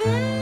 today.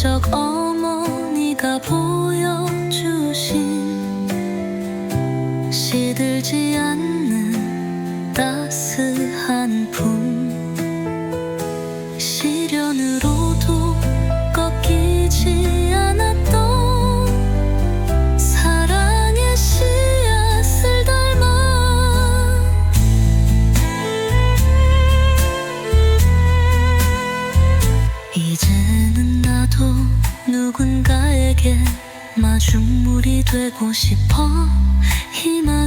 적 어머니가 보여주신 시들지 않는 따스 나도 누군가에게 마중물이 되고 싶어. 희망